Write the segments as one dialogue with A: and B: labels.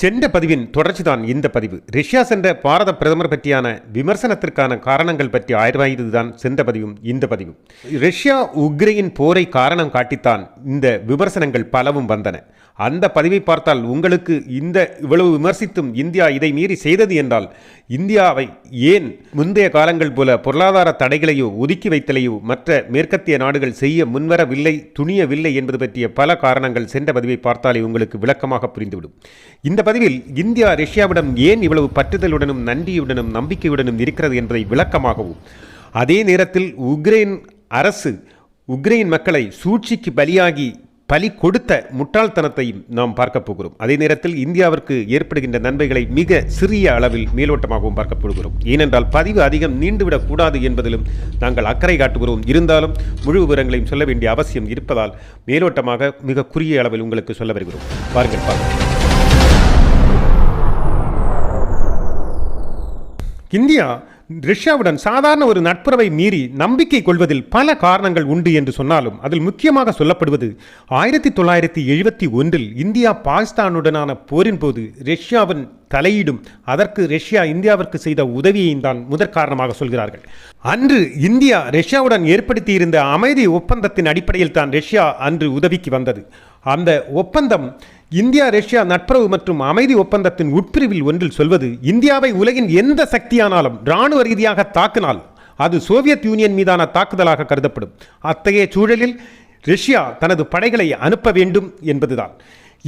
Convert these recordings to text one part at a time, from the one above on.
A: சென்ற பதிவின் தொடர்ச்சிதான் இந்த பதிவு. ரஷ்யா சென்ற பாரத பிரதமர் பற்றியான விமர்சனத்திற்கான காரணங்கள் பற்றி ஆய்வாய்வதுதான் சென்ற பதிவும் இந்த பதிவும் ரஷ்யா உக்ரைன் போரை காரணம் காட்டித்தான் இந்த விமர்சனங்கள் பலவும் வந்தன. அந்த பதிவை பார்த்தால் உங்களுக்கு இந்த இவ்வளவு விமர்சித்தும் இந்தியா இதை மீறி செய்தது என்றால் இந்தியாவை ஏன் முந்தைய காலங்கள் போல பொருளாதார தடைகளையோ ஒதுக்கி வைத்தலையோ மற்ற மேற்கத்திய நாடுகள் செய்ய முன்வரவில்லை துணியவில்லை என்பது பற்றிய பல காரணங்கள் சென்ற பதிவை பார்த்தாலே உங்களுக்கு விளக்கமாக புரிந்துவிடும். இந்த பதிவில் இந்தியா ரஷ்யாவிடம் ஏன் இவ்வளவு பற்றுதலுடனும் நன்றியுடனும் நம்பிக்கையுடனும் இருக்கிறது என்பதை விளக்கமாகவும் அதே நேரத்தில் உக்ரைன் அரசு உக்ரைன் மக்களை சூழ்ச்சிக்கு பலியாகி பலி கொடுத்த முட்டாள்தனத்தையும் நாம் பார்க்க போகிறோம். அதே நேரத்தில் இந்தியாவிற்கு ஏற்படுகின்ற நன்மைகளை மிக சிறிய அளவில் மேலோட்டமாகவும் பார்க்க போகிறோம். ஏனென்றால் பதிவு அதிகம் நீண்டுவிடக் கூடாது என்பதிலும் நாங்கள் அக்கறை காட்டுகிறோம். இருந்தாலும் முழு விவரங்களையும் சொல்ல வேண்டிய அவசியம் இருப்பதால் மேலோட்டமாக மிக குறுகிய அளவில் உங்களுக்கு சொல்ல வருகிறோம். பாருங்கள் பாருங்கள். இந்தியா ரஷ்யாவுடன் சாதாரண ஒரு நட்புறவை மீறி நம்பிக்கை கொள்வதில் பல காரணங்கள் உண்டு என்று சொன்னாலும் அதில் முக்கியமாக சொல்லப்படுவது ஆயிரத்தி தொள்ளாயிரத்தி எழுபத்தி ஒன்றில் இந்தியா பாகிஸ்தானுடனான போரின் போது ரஷ்யாவின் தலையீடும் அதற்கு ரஷ்யா இந்தியாவிற்கு செய்த உதவியையும் தான் முதற் காரணமாக சொல்கிறார்கள். அன்று இந்தியா ரஷ்யாவுடன் ஏற்படுத்தியிருந்த அமைதி ஒப்பந்தத்தின் அடிப்படையில் தான் ரஷ்யா அன்று உதவிக்கு வந்தது. அந்த ஒப்பந்தம் இந்தியா ரஷ்யா நட்புறவு மற்றும் அமைதி ஒப்பந்தத்தின் உட்பிரிவில் ஒன்றில் சொல்வது இந்தியாவை உலகின் எந்த சக்தியானாலும் இராணுவ ரீதியாக தாக்கினால் அது சோவியத் யூனியன் மீதான தாக்குதலாக கருதப்படும். அத்தகைய சூழலில் ரஷ்யா தனது படைகளை அனுப்ப வேண்டும் என்பதுதான்.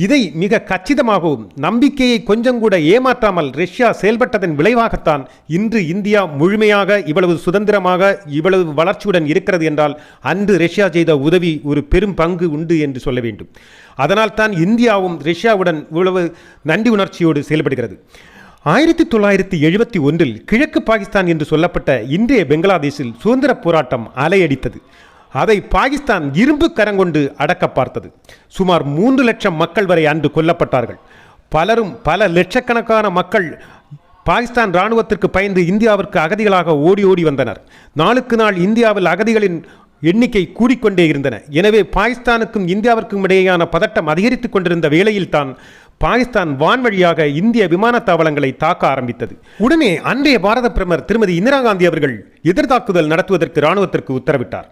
A: இதை மிக கச்சிதமாகவும் நம்பிக்கையை கொஞ்சம் கூட ஏமாற்றாமல் ரஷ்யா செயல்பட்டதன் விளைவாகத்தான் இன்று இந்தியா முழுமையாக இவ்வளவு சுதந்திரமாக இவ்வளவு வளர்ச்சியுடன் இருக்கிறது என்றால் அன்று ரஷ்யா செய்த உதவி ஒரு பெரும் பங்கு உண்டு என்று சொல்ல வேண்டும். அதனால் தான் இந்தியாவும் ரஷ்யாவுடன் இவ்வளவு நன்றி உணர்ச்சியோடு செயல்படுகிறது. ஆயிரத்தி தொள்ளாயிரத்தி எழுபத்தி ஒன்றில் கிழக்கு பாகிஸ்தான் என்று சொல்லப்பட்ட இன்றைய பெங்களாதேஷில் சுதந்திர போராட்டம் அலையடித்தது. அதை பாகிஸ்தான் இரும்பு கரங்கொண்டு அடக்க பார்த்தது. சுமார் மூன்று லட்சம் மக்கள் வரை அன்று கொல்லப்பட்டார்கள். பலரும் பல லட்சக்கணக்கான மக்கள் பாகிஸ்தான் இராணுவத்திற்கு பயந்து இந்தியாவிற்கு அகதிகளாக ஓடி ஓடி வந்தனர். நாளுக்கு நாள் இந்தியாவில் அகதிகளின் எண்ணிக்கை கூடிக்கொண்டே இருந்தன. எனவே பாகிஸ்தானுக்கும் இந்தியாவிற்கும் இடையேயான பதட்டம் அதிகரித்துக் கொண்டிருந்த வேளையில்தான் பாகிஸ்தான் வான்வழியாக இந்திய விமான தாவளங்களை தாக்க ஆரம்பித்தது. உடனே அன்றைய பாரத பிரதமர் திருமதி இந்திரா காந்தி அவர்கள் எதிர்தாக்குதல் நடத்துவதற்கு இராணுவத்திற்கு உத்தரவிட்டார்.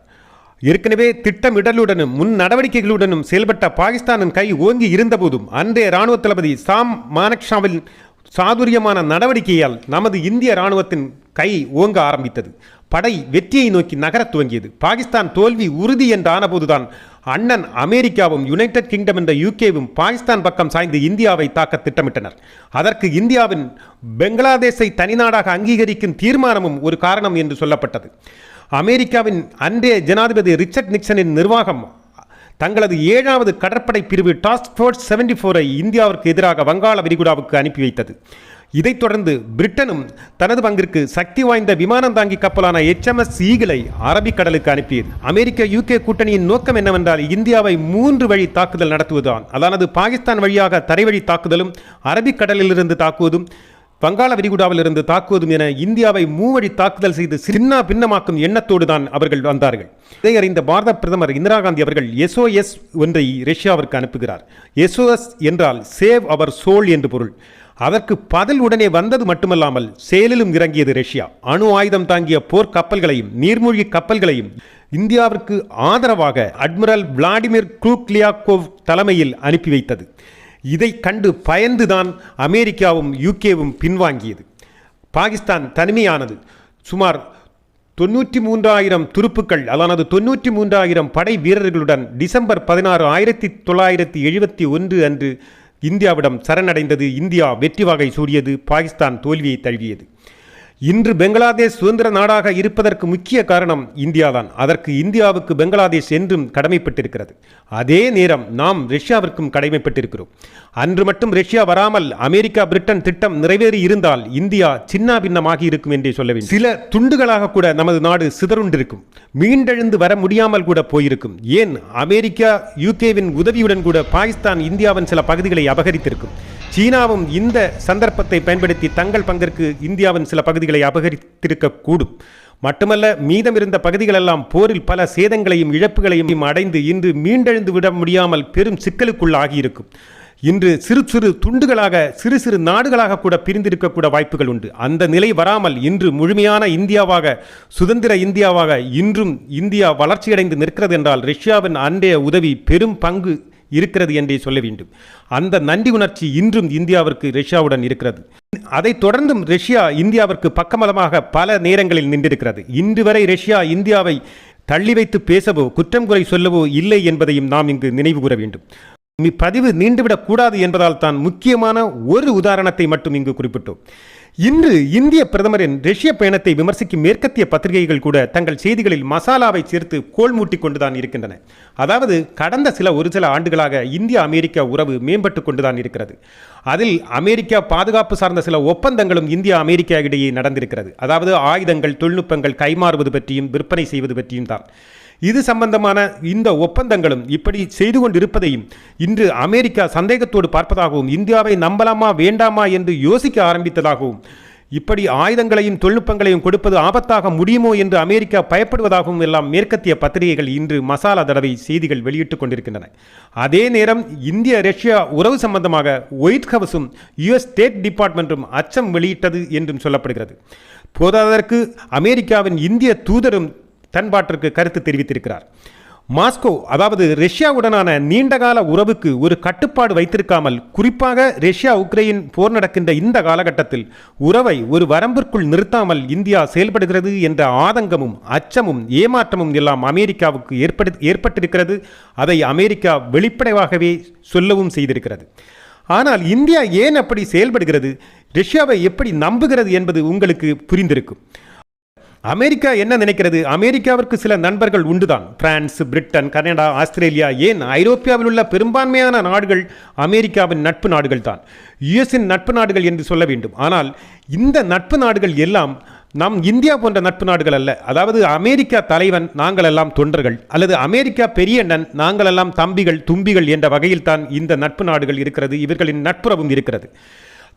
A: ஏற்கனவே திட்டமிடலுடனும் முன் நடவடிக்கைகளுடனும் செயல்பட்ட பாகிஸ்தானின் கை ஓங்கி இருந்தபோதும் அன்றைய இராணுவ தளபதி சாம் மானக்ஷாவின் சாதுரியமான நடவடிக்கையால் நமது இந்திய இராணுவத்தின் கை ஓங்க ஆரம்பித்தது. படை வெற்றியை நோக்கி நகரத் துவங்கியது. பாகிஸ்தான் தோல்வி உறுதி என்று ஆனபோதுதான் அண்ணன் அமெரிக்காவும் யுனைடெட் கிங்டம் என்ற யூகேவும் பாகிஸ்தான் பக்கம் சாய்ந்து இந்தியாவை தாக்க திட்டமிட்டனர். அதற்கு இந்தியாவின் பெங்களாதேஷை தனிநாடாக அங்கீகரிக்கும் தீர்மானமும் ஒரு காரணம் என்று சொல்லப்பட்டது. அமெரிக்காவின் அன்றைய ஜனாதிபதி ரிச்சர்ட் நிக்சனின் நிர்வாகம் தங்களது ஏழாவது கடற்படை பிரிவு டாஸ்க் ஃபோர்ஸ் செவன்டி ஃபோரை இந்தியாவிற்கு எதிராக வங்காள விரிகுடாவுக்கு அனுப்பி வைத்தது. இதைத் தொடர்ந்து பிரிட்டனும் தனது பங்கிற்கு சக்தி வாய்ந்த விமானம் தாங்கி கப்பலான எச்எம்எஸ் ஈகிளை அரபிக்கடலுக்கு அனுப்பியது அமெரிக்க யூகே கூட்டணியின் நோக்கம் என்னவென்றால் இந்தியாவை மூன்று வழி தாக்குதல் நடத்துவதுதான். அதானது பாகிஸ்தான் வழியாக தரைவழி தாக்குதலும் அரபிக்கடலிலிருந்து தாக்குவதும் வங்காள விரிகுடாவிலிருந்து தாக்குவதும் என இந்தியாவை மூவழி தாக்குதல் செய்து சின்ன பின்னமாக்கும் எண்ணத்தோடு தான் அவர்கள் வந்தார்கள். இதை அறிந்த பாரத பிரதமர் இந்திரா காந்தி அவர்கள் எஸ்ஓஎஸ் ஒன்றை ரஷ்யாவிற்கு அனுப்புகிறார். எஸ்ஓஎஸ் என்றால் சேவ் அவர் சோல் என்று பொருள். அதற்கு பதில் உடனே வந்தது மட்டுமல்லாமல் செயலிலும் இறங்கியது ரஷ்யா. அணு ஆயுதம் தாங்கிய போர் கப்பல்களையும் நீர்மூழ்கி கப்பல்களையும் இந்தியாவிற்கு ஆதரவாக அட்மிரல் விளாடிமிர் குரூக்லியாக்கோவ் தலைமையில் அனுப்பி வைத்தது. இதை கண்டு பயந்துதான் அமெரிக்காவும் யூகேவும் பின்வாங்கியது. பாகிஸ்தான் தனிமையானது. சுமார் தொண்ணூற்றி மூன்றாயிரம் துருப்புக்கள் அதானது தொண்ணூற்றி மூன்றாயிரம் படை வீரர்களுடன் டிசம்பர் பதினாறு ஆயிரத்தி தொள்ளாயிரத்தி எழுபத்தி ஒன்று அன்று இந்தியாவிடம் சரணடைந்தது. இந்தியா வெற்றி வாகை சூடியது. பாகிஸ்தான் தோல்வியை தழுவியது. இன்று பெங்களாதேஷ் சுதந்திர நாடாக இருப்பதற்கு முக்கிய காரணம் இந்தியாதான். அதற்கு இந்தியாவுக்கு பெங்களாதேஷ் என்றும் கடமைப்பட்டிருக்கிறது. அதே நேரம் நாம் ரஷ்யாவிற்கும் கடமைப்பட்டிருக்கிறோம். அன்று மட்டும் ரஷ்யா வராமல் அமெரிக்கா பிரிட்டன் திட்டம் நிறைவேறி இருந்தால் இந்தியா சின்ன பின்னமாகி இருக்கும் என்றே சொல்ல வேண்டும். சில துண்டுகளாக கூட நமது நாடு சிதறுண்டிருக்கும். மீண்டெழுந்து வர முடியாமல் கூட போயிருக்கும். ஏன்? அமெரிக்கா யூகேவின் உதவியுடன் கூட பாகிஸ்தான் இந்தியாவின் சில பகுதிகளை அபகரித்திருக்கும். சீனாவும் இந்த சந்தர்ப்பத்தை பயன்படுத்தி தங்கள் பங்கிற்கு இந்தியாவின் சில பகுதி பகுதிகளை அபகரித்திருக்கக்கூடும். மட்டுமல்ல மீதம் இருந்த பகுதிகளெல்லாம் போரில் பல சேதங்களையும் இழப்புகளையும் அடைந்து இன்று மீண்டெழுந்து விட முடியாமல் பெரும் சிக்கலுக்குள்ளாகியிருக்கும். இன்று சிறு சிறு துண்டுகளாக சிறு சிறு நாடுகளாக கூட பிரிந்திருக்கக்கூட வாய்ப்புகள் உண்டு. அந்த நிலை வராமல் இன்று முழுமையான இந்தியாவாக சுதந்திர இந்தியாவாக இன்றும் இந்தியா வளர்ச்சியடைந்து நிற்கிறது என்றால் ரஷ்யாவின் அன்றைய உதவி பெரும் பங்கு இருக்கிறது என்றே சொல்ல வேண்டும். அந்த நன்றி உணர்ச்சி இன்றும் இந்தியாவிற்கு ரஷ்யாவுடன் இருக்கிறது. அதைத் தொடர்ந்தும் ரஷ்யா இந்தியாவிற்கு பக்கமலமாக பல நேரங்களில் நின்றிருக்கிறது. இன்று வரை ரஷ்யா இந்தியாவை தள்ளி வைத்து பேசவோ குற்றம் குறை சொல்லவோ இல்லை என்பதையும் நாம் இங்கு நினைவு கூற வேண்டும். பதிவு நீண்டுவிடக் கூடாது என்பதால் தான் முக்கியமான ஒரு உதாரணத்தை மட்டும் இங்கு குறிப்பிட்டோம். இன்று இந்திய பிரதமரின் ரஷ்ய பயணத்தை விமர்சிக்கும் மேற்கத்திய பத்திரிகைகள் கூட தங்கள் செய்திகளில் மசாலாவை சேர்த்து கோல் மூட்டி கொண்டுதான் இருக்கின்றன. அதாவது கடந்த சில ஒரு சில ஆண்டுகளாக இந்திய அமெரிக்கா உறவு மேம்பட்டு கொண்டுதான் இருக்கிறது. அதில் அமெரிக்கா பாதுகாப்பு சார்ந்த சில ஒப்பந்தங்களும் இந்தியா அமெரிக்கா இடையே நடந்திருக்கிறது. அதாவது ஆயுதங்கள் தொழில்நுட்பங்கள் கைமாறுவது பற்றியும் விற்பனை செய்வது பற்றியும் தான். இது சம்பந்தமான இந்த ஒப்பந்தங்களும் இப்படி செய்து கொண்டிருப்பதையும் இன்று அமெரிக்கா சந்தேகத்தோடு பார்ப்பதாகவும் இந்தியாவை நம்பலாமா வேண்டாமா என்று யோசிக்க ஆரம்பித்ததாகவும் இப்படி ஆயுதங்களையும் தொழில்நுட்பங்களையும் கொடுப்பது ஆபத்தாக முடியுமோ என்று அமெரிக்கா பயப்படுவதாகவும் எல்லாம் மேற்கத்திய பத்திரிகைகள் இன்று மசாலா தடவை செய்திகள் வெளியிட்டுக் கொண்டிருக்கின்றன. அதே நேரம் இந்திய ரஷ்யா உறவு சம்பந்தமாக ஒயிட் ஹவுஸும் யுஎஸ் ஸ்டேட் டிபார்ட்மெண்ட்டும் அச்சம் வெளியிட்டது என்றும் சொல்லப்படுகிறது. போதாததற்கு அமெரிக்காவின் இந்திய தூதரும் தன்பாட்டிற்கு கருத்து தெரிவித்திருக்கிறார். மாஸ்கோ அதாவது ரஷ்யாவுடனான நீண்டகால உறவுக்கு ஒரு கட்டுப்பாடு வைத்திருக்காமல் குறிப்பாக ரஷ்யா உக்ரைன் போர் நடக்கின்ற இந்த காலகட்டத்தில் உறவை ஒரு வரம்பிற்குள் நிறுத்தாமல் இந்தியா செயல்படுகிறது என்ற ஆதங்கமும் அச்சமும் ஏமாற்றமும் எல்லாம் அமெரிக்காவுக்கு ஏற்படு ஏற்பட்டிருக்கிறது. அதை அமெரிக்கா வெளிப்படையாகவே சொல்லவும் செய்திருக்கிறது. ஆனால் இந்தியா ஏன் அப்படி செயல்படுகிறது? ரஷ்யாவை எப்படி நம்புகிறது என்பது உங்களுக்கு புரிந்திருக்கும். அமெரிக்கா என்ன நினைக்கிறது? அமெரிக்காவிற்கு சில நண்பர்கள் உண்டுதான். பிரான்ஸ் பிரிட்டன் கனடா ஆஸ்திரேலியா ஏன்? ஐரோப்பியாவில் உள்ள பெரும்பான்மையான நாடுகள் அமெரிக்காவின் நட்பு நாடுகள் தான். யுஎஸின் நட்பு நாடுகள் என்று சொல்ல வேண்டும். ஆனால் இந்த நட்பு நாடுகள் எல்லாம் நம் இந்தியா போன்ற நட்பு நாடுகள் அல்ல. அதாவது அமெரிக்கா தலைவன் நாங்கள் எல்லாம் தொண்டர்கள். அல்லது அமெரிக்கா பெரியண்ணன் நாங்களெல்லாம் தம்பிகள் தும்பிகள் என்ற வகையில் தான் இந்த நட்பு நாடுகள் இருக்கிறது. இவர்களின் நட்புறவும் இருக்கிறது.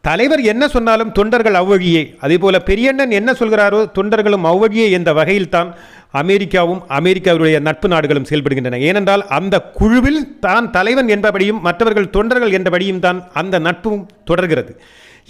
A: தலைவர் என்ன சொன்னாலும் தொண்டர்கள் அவ்வழியே. அதேபோல பெரியண்ணன் என்ன சொல்கிறாரோ தொண்டர்களும் அவ்வழியே என்ற வகையில் தான் அமெரிக்காவும் அமெரிக்காவுடைய நட்பு நாடுகளும் செயல்படுகின்றன. ஏனென்றால் அந்த குழுவில் தான் தலைவன் என்பபடியும் மற்றவர்கள் தொண்டர்கள் என்றபடியும் தான் அந்த நட்பும் தொடர்கிறது.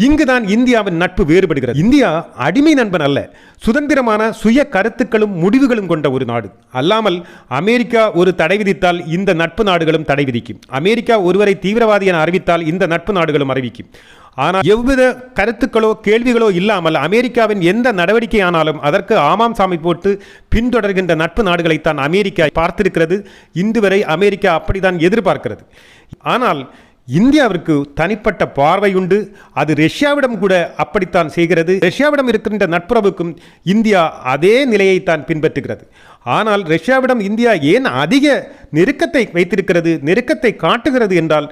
A: இங்குதான் இந்தியாவின் நட்பு வேறுபடுகிறது. இந்தியா அடிமை நண்பன் அல்ல. சுதந்திரமான சுய கருத்துக்களும் முடிவுகளும் கொண்ட ஒரு நாடு. அல்லாமல் அமெரிக்கா ஒரு தடை விதித்தால் இந்த நட்பு நாடுகளும் தடை விதிக்கும். அமெரிக்கா ஒருவரை தீவிரவாதி என அறிவித்தால் இந்த நட்பு நாடுகளும் அறிவிக்கும். ஆனால் எவ்வித கருத்துக்களோ கேள்விகளோ இல்லாமல் அமெரிக்காவின் எந்த நடவடிக்கை ஆனாலும் அதற்கு ஆமாம் சாமி போட்டு பின்தொடர்கின்ற நட்பு நாடுகளைத்தான் அமெரிக்கா பார்த்திருக்கிறது. இன்று வரை அமெரிக்கா அப்படித்தான் எதிர்பார்க்கிறது. ஆனால் இந்தியாவிற்கு தனிப்பட்ட பார்வை உண்டு. அது ரஷ்யாவிடம் கூட அப்படித்தான் செய்கிறது. ரஷ்யாவிடம் இருக்கின்ற நட்புறவுக்கும் இந்தியா அதே நிலையைத்தான் பின்பற்றுகிறது. ஆனால் ரஷ்யாவிடம் இந்தியா ஏன் அதிக நெருக்கத்தை வைத்திருக்கிறது நெருக்கத்தை காட்டுகிறது என்றால்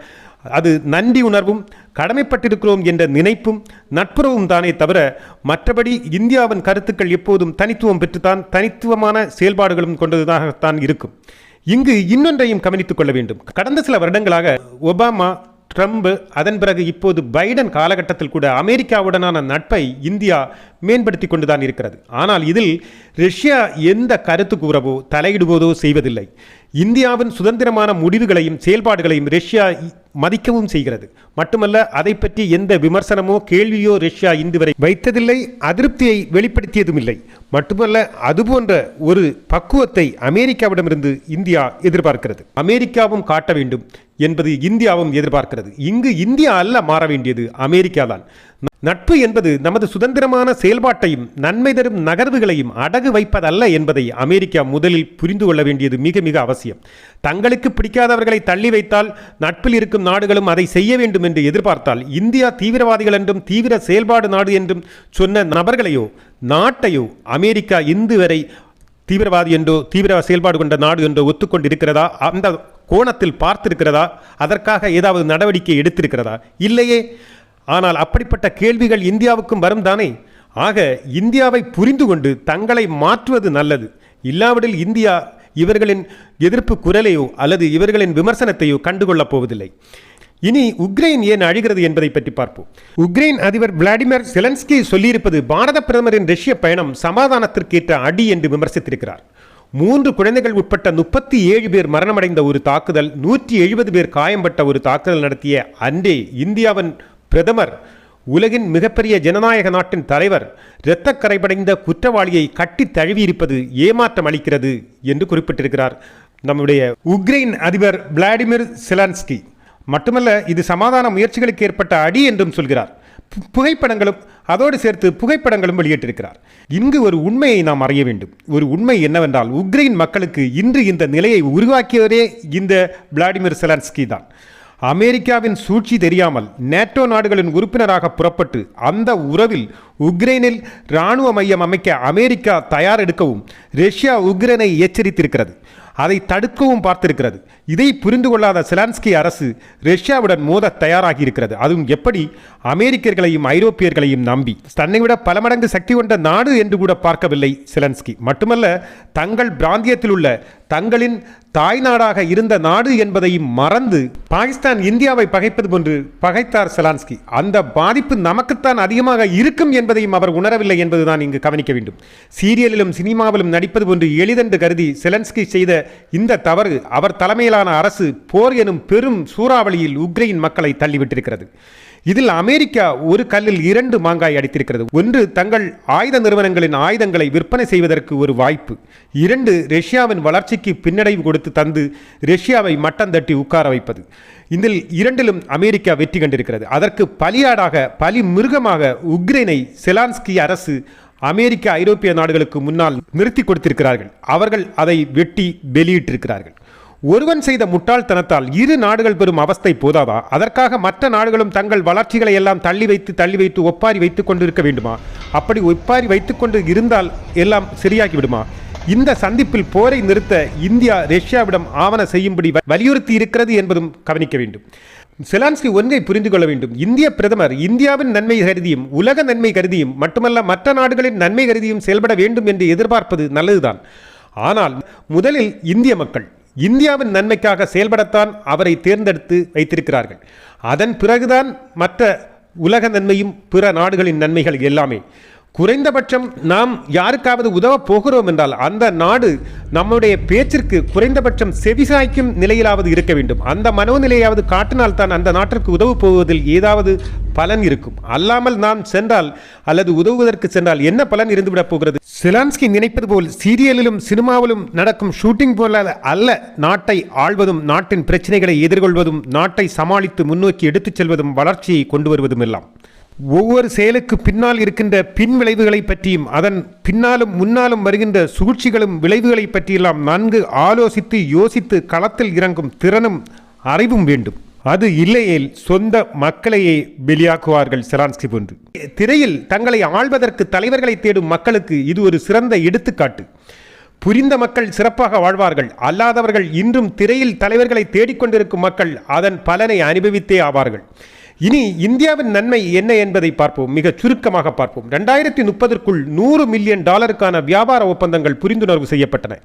A: அது நன்றி உணர்வும் கடமைப்பட்டிருக்கிறோம் என்ற நினைப்பும் நட்புறவும் தானே தவிர மற்றபடி இந்தியாவின் கருத்துக்கள் எப்போதும் தனித்துவம் பெற்றுத்தான் தனித்துவமான செயல்பாடுகளும் கொண்டதாகத்தான் இருக்கும். இங்கு இன்னொன்றையும் கவனித்துக் கொள்ள வேண்டும். கடந்த சில வருடங்களாக ஒபாமா ட்ரம்ப் அதன் பிறகு இப்போது பைடன் காலகட்டத்தில் கூட அமெரிக்காவுடனான நட்பை இந்தியா மேம்படுத்தி கொண்டுதான் இருக்கிறது. ஆனால் இதில் ரஷ்யா எந்த கருத்து கூறவோ தலையிடுவதோ செய்வதில்லை. இந்தியாவின் சுதந்திரமான முடிவுகளையும் செயல்பாடுகளையும் ரஷ்யா மதிக்கவும் செய்கிறது. மட்டுமல்ல அதை பற்றி எந்த விமர்சனமோ கேள்வியோ ரஷ்யா இன்று வரை வைத்ததில்லை அதிருப்தியை வெளிப்படுத்தியதும் இல்லை மட்டுமல்ல அதுபோன்ற ஒரு பக்குவத்தை அமெரிக்காவிடமிருந்து இந்தியா எதிர்பார்க்கிறது. அமெரிக்காவும் காட்ட வேண்டும். என்பது இந்தியாவும் எதிர்பார்க்கிறது. இங்கு இந்தியா அல்ல மாற வேண்டியது அமெரிக்கா தான் நட்பு என்பது நமது சுதந்திரமான செயல்பாட்டையும் நன்மை தரும் நகர்வுகளையும் அடகு வைப்பதல்ல என்பதை அமெரிக்கா முதலில் புரிந்து கொள்ள வேண்டியது மிக மிக அவசியம். தங்களுக்கு பிடிக்காதவர்களை தள்ளி வைத்தால் நட்பில் இருக்கும் நாடுகளும் அதை செய்ய வேண்டும் என்று எதிர்பார்த்தால் இந்தியா தீவிரவாதிகள் என்றும் தீவிர செயல்பாடு நாடு என்றும் சொன்ன நபர்களையோ நாட்டையோ அமெரிக்கா இந்து வரை தீவிரவாதி என்றோ தீவிர செயல்பாடு கொண்ட நாடு என்றோ ஒத்துக்கொண்டிருக்கிறதா? அந்த கோணத்தில் பார்த்திருக்கிறதா? அதற்காக ஏதாவது நடவடிக்கை எடுத்திருக்கிறதா? இல்லையே. ஆனால் அப்படிப்பட்ட கேள்விகள் இந்தியாவுக்கும் வரும் தானே. ஆக இந்தியாவை புரிந்து கொண்டு தங்களை மாற்றுவது நல்லது. இல்லாவிடில் இந்தியா இவர்களின் எதிர்ப்பு குரலையோ அல்லது இவர்களின் விமர்சனத்தையோ கண்டுகொள்ளப் போவதில்லை. இனி உக்ரைன் ஏன் அழிகிறது என்பதை பற்றி பார்ப்போம். உக்ரைன் அதிபர் விளாடிமிர் செலன்ஸ்கி சொல்லியிருப்பது பாரத பிரதமரின் ரஷ்ய பயணம் சமாதானத்திற்கேற்ற அடி என்று விமர்சித்திருக்கிறார். மூன்று குழந்தைகள் உட்பட்ட முப்பத்தி ஏழு பேர் மரணமடைந்த ஒரு தாக்குதல் நூற்றி எழுபது பேர் காயம்பட்ட ஒரு தாக்குதல் நடத்திய அன்றே இந்தியாவின் பிரதமர் உலகின் மிகப்பெரிய ஜனநாயக நாட்டின் தலைவர் இரத்த கரைபடைந்த குற்றவாளியை கட்டி தழுவியிருப்பது ஏமாற்றம் அளிக்கிறது என்று குறிப்பிட்டிருக்கிறார் நம்முடைய உக்ரைன் அதிபர் விளாடிமிர் செலான்ஸ்கி. மட்டுமல்ல இது சமாதான முயற்சிகளுக்கு ஏற்பட்ட அடி என்றும் சொல்கிறார். பு- புகைப்படங்களும் அதோடு சேர்த்து புகைப்படங்களும் வெளியிட்டிருக்கிறார். இங்கு ஒரு உண்மையை நாம் அறிய வேண்டும். ஒரு உண்மை என்னவென்றால் உக்ரைன் மக்களுக்கு இன்று இந்த நிலையை உருவாக்கியவரே இந்த விளாடிமிர் செலன்ஸ்கி தான். அமெரிக்காவின் சூழ்ச்சி தெரியாமல் நேட்டோ நாடுகளின் உறுப்பினராக புறப்பட்டு அந்த உறவில் உக்ரைனில் இராணுவ மையம் அமைக்க அமெரிக்கா தயார் எடுக்கவும் ரஷ்யா உக்ரைனை எச்சரித்திருக்கிறது. அதை தடுக்கவும் பார்த்திருக்கிறது. இதை புரிந்து கொள்ளாத செலான்ஸ்கி அரசு ரஷ்யாவுடன் மோத தயாராகி இருக்கிறது அதுவும் எப்படி? அமெரிக்கர்களையும் ஐரோப்பியர்களையும் நம்பி. தன்னை விட பல மடங்கு சக்தி கொண்ட நாடு என்று கூட பார்க்கவில்லை செலன்ஸ்கி. மட்டுமல்ல தங்கள் பிராந்தியத்தில் உள்ள தங்களின் தாய் நாடாக இருந்த நாடு என்பதையும் மறந்து பாகிஸ்தான் இந்தியாவை பகைப்பது போன்று பகைத்தார் செலான்ஸ்கி. அந்த பாதிப்பு நமக்குத்தான் அதிகமாக இருக்கும் என்பதையும் அவர் உணரவில்லை என்பதுதான் இங்கு கவனிக்க வேண்டும். சீரியலிலும் சினிமாவிலும் நடிப்பது போன்று எளிதென்று கருதி செலன்ஸ்கி செய்த இந்த தவறு அவர் தலைமையிலான அரசு போர் எனும் பெரும் சூறாவளியில் உக்ரைன் மக்களை தள்ளிவிட்டிருக்கிறது. இதில் அமெரிக்கா ஒரு கல்லில் இரண்டு மாங்காய் அடித்திருக்கிறது. ஒன்று தங்கள் ஆயுத நிறுவனங்களின் ஆயுதங்களை விற்பனை செய்வதற்கு ஒரு வாய்ப்பு. இரண்டு ரஷ்யாவின் வளர்ச்சிக்கு பின்னடைவு கொடுத்து தந்து ரஷ்யாவை மட்டம் தட்டி உட்கார வைப்பது. இதில் இரண்டிலும் அமெரிக்கா வெற்றி கண்டிருக்கிறது. அதற்கு பலியாடாக பலி மிருகமாக உக்ரைனை செலான்ஸ்கி அரசு அமெரிக்க ஐரோப்பிய நாடுகளுக்கு முன்னால் நிறுத்தி கொடுத்திருக்கிறார்கள். அவர்கள் அதை வெட்டி வெளியிட்டிருக்கிறார்கள். ஒருவன் செய்த முட்டாள்தனத்தால் இரு நாடுகள் பெறும் அவஸ்தை போதாதா? அதற்காக மற்ற நாடுகளும் தங்கள் வளர்ச்சிகளை எல்லாம் தள்ளி வைத்து தள்ளி வைத்து ஒப்பாரி வைத்துக் கொண்டிருக்க வேண்டுமா? அப்படி ஒப்பாரி வைத்துக்கொண்டு இருந்தால் எல்லாம் சரியாகி விடுமா இந்த சந்திப்பில் போரை நிறுத்த இந்தியா ரஷ்யாவிடம் ஆவண செய்யும்படி வலியுறுத்தி இருக்கிறது என்பதும் கவனிக்க வேண்டும். செலான்ஸ்கி ஒன்றை புரிந்து கொள்ள வேண்டும். இந்திய பிரதமர் இந்தியாவின் நன்மை கருதியும் உலக நன்மை கருதியும் மட்டுமல்ல மற்ற நாடுகளின் நன்மை கருதியும் செயல்பட வேண்டும் என்று எதிர்பார்ப்பது நல்லதுதான். ஆனால் முதலில் இந்திய மக்கள். இந்தியாவின் நன்மைக்காக செயல்படத்தான் அவரை தேர்ந்தெடுத்து வைத்திருக்கிறார்கள். அதன் பிறகுதான் மற்ற உலக நன்மையும் பிற நாடுகளின் நன்மைகள் எல்லாமே. குறைந்தபட்சம் நாம் யாருக்காவது உதவ போகிறோம் என்றால் அந்த நாடு நம்முடைய பேச்சிற்கு குறைந்தபட்சம் செவிசாய்க்கும் நிலையிலாவது இருக்க வேண்டும். அந்த மனோநிலையாவது காட்டினால் தான் அந்த நாட்டிற்கு உதவு போவதில் ஏதாவது பலன் இருக்கும். அல்லாமல் நாம் சென்றால் அல்லது உதவுவதற்கு சென்றால் என்ன பலன் இருந்துவிடப் போகிறது? சிலான்ஸ்கி நினைப்பது போல் சீரியலிலும் சினிமாவிலும் நடக்கும் ஷூட்டிங் போல அல்ல நாட்டை ஆள்வதும் நாட்டின் பிரச்சனைகளை எதிர்கொள்வதும் நாட்டை சமாளித்து முன்னோக்கி எடுத்துச் செல்வதும் வளர்ச்சியை கொண்டு வருவதும் எல்லாம். ஒவ்வொரு செயலுக்கு பின்னால் இருக்கின்ற பின் விளைவுகளை பற்றியும் அதன் பின்னாலும் முன்னாலும் வருகின்ற சூழ்ச்சிகளும் விளைவுகளை பற்றியெல்லாம் நன்கு ஆலோசித்து யோசித்து களத்தில் இறங்கும் திறனும் அறிவும் வேண்டும். அது இல்லையேல் சொந்த மக்களையே வெளியாக்குவார்கள் செலான்ஸ்கி போன்று. திரையில் தங்களை ஆள்வதற்கு தலைவர்களை தேடும் மக்களுக்கு இது ஒரு சிறந்த எடுத்துக்காட்டு. புரிந்த மக்கள் சிறப்பாக வாழ்வார்கள். அல்லாதவர்கள் இன்றும் திரையில் தலைவர்களை தேடிக்கொண்டிருக்கும் மக்கள் அதன் பலனை அனுபவித்தே ஆவார்கள். இனி இந்தியாவின் நன்மை என்ன என்பதை பார்ப்போம். மிக சுருக்கமாக பார்ப்போம். ரெண்டாயிரத்தி முப்பதற்குள் நூறு மில்லியன் டாலருக்கான வியாபார ஒப்பந்தங்கள் புரிந்துணர்வு செய்யப்பட்டன.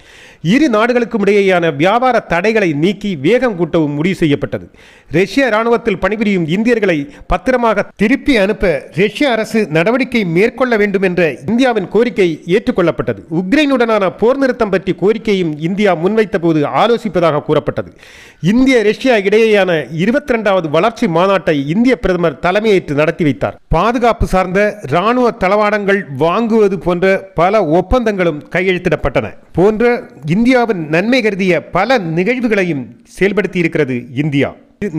A: இரு நாடுகளுக்கும் இடையேயான வியாபார தடைகளை நீக்கி வேகம் கூட்டவும் முடிவு செய்யப்பட்டது. ரஷ்ய இராணுவத்தில் பணிபுரியும் இந்தியர்களை பத்திரமாக திருப்பி அனுப்ப ரஷ்ய அரசு நடவடிக்கை மேற்கொள்ள வேண்டும் என்ற இந்தியாவின் கோரிக்கை ஏற்றுக்கொள்ளப்பட்டது. உக்ரைனுடனான போர் நிறுத்தம் பற்றி கோரிக்கையும் இந்தியா முன்வைத்த போது ஆலோசிப்பதாக கூறப்பட்டது. இந்திய ரஷ்யா இடையேயான இருபத்தி ரெண்டாவது வளர்ச்சி மாநாட்டை இந்திய பிரதமர் தலைமையேற்று நடத்தி வைத்தார். பாதுகாப்பு சார்ந்த இராணுவ தளவாடங்கள் வாங்குவது போன்ற பல ஒப்பந்தங்களும் கையெழுத்திடப்பட்டன. போன்ற இந்தியாவின் நன்மை கருதிய பல நிகழ்வுகளையும் செயல்படுத்தி இருக்கிறது இந்தியா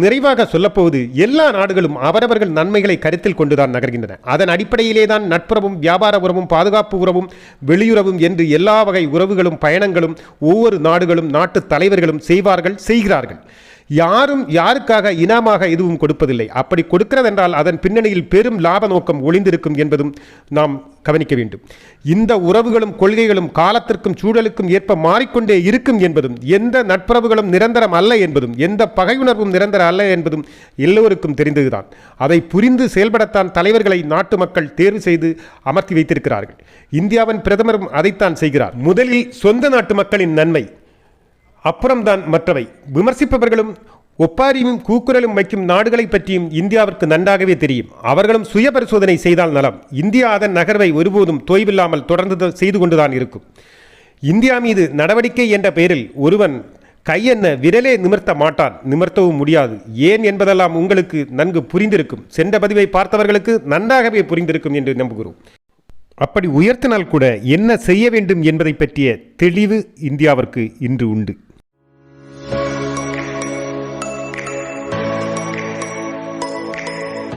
A: நிறைவாக சொல்லப்போவது எல்லா நாடுகளும் அவரவர்கள் நன்மைகளை கருத்தில் கொண்டுதான் நகர்கின்றன. அதன் அடிப்படையிலே தான் நட்புறவும் வியாபார உறவும் பாதுகாப்பு உறவும் வெளியுறவும் என்று எல்லா வகை உறவுகளும் பயணங்களும் ஒவ்வொரு நாடுகளும் நாட்டு தலைவர்களும் செய்வார்கள் செய்கிறார்கள். யாரும் யாருக்காக இனாமாக எதுவும் கொடுப்பதில்லை. அப்படி கொடுக்கிறதென்றால் அதன் பின்னணியில் பெரும் லாப நோக்கம் ஒளிந்திருக்கும் என்பதும் நாம் கவனிக்க வேண்டும். இந்த உறவுகளும் கொள்கைகளும் காலத்திற்கும் சூழலுக்கும் ஏற்ப மாறிக்கொண்டே இருக்கும் என்பதும் எந்த நட்புறவுகளும் நிரந்தரம் அல்ல என்பதும் எந்த பகையுணர்வும் நிரந்தர அல்ல என்பதும் எல்லோருக்கும் தெரிந்ததுதான். அதை புரிந்து செயல்படத்தான் தலைவர்களை நாட்டு மக்கள் தேர்வு செய்து அமர்த்தி வைத்திருக்கிறார்கள். இந்தியாவின் பிரதமரும் அதைத்தான் செய்கிறார். முதலில் சொந்த நாட்டு மக்களின் நன்மை அப்புறம்தான் மற்றவை. விமர்சிப்பவர்களும் ஒப்பாரியும் கூக்குரலும் வைக்கும் நாடுகளை பற்றியும் இந்தியாவிற்கு நன்றாகவே தெரியும். அவர்களும் சுய பரிசோதனை செய்தால் நலம். இந்தியா அதன் நகர்வை ஒருபோதும் தொய்வில்லாமல் தொடர்ந்து செய்து கொண்டுதான் இருக்கும். இந்தியா மீது நடவடிக்கை என்ற பெயரில் ஒருவன் கையென்ன விரலே நிமிர்த்த மாட்டான். நிமிர்த்தவும் முடியாது. ஏன் என்பதெல்லாம் உங்களுக்கு நன்கு புரிந்திருக்கும். சென்ற பதிவை பார்த்தவர்களுக்கு நன்றாகவே புரிந்திருக்கும் என்று நம்புகிறோம். அப்படி உயர்த்தினால் கூட என்ன செய்ய வேண்டும் என்பதை பற்றிய தெளிவு இந்தியாவிற்கு இன்று உண்டு.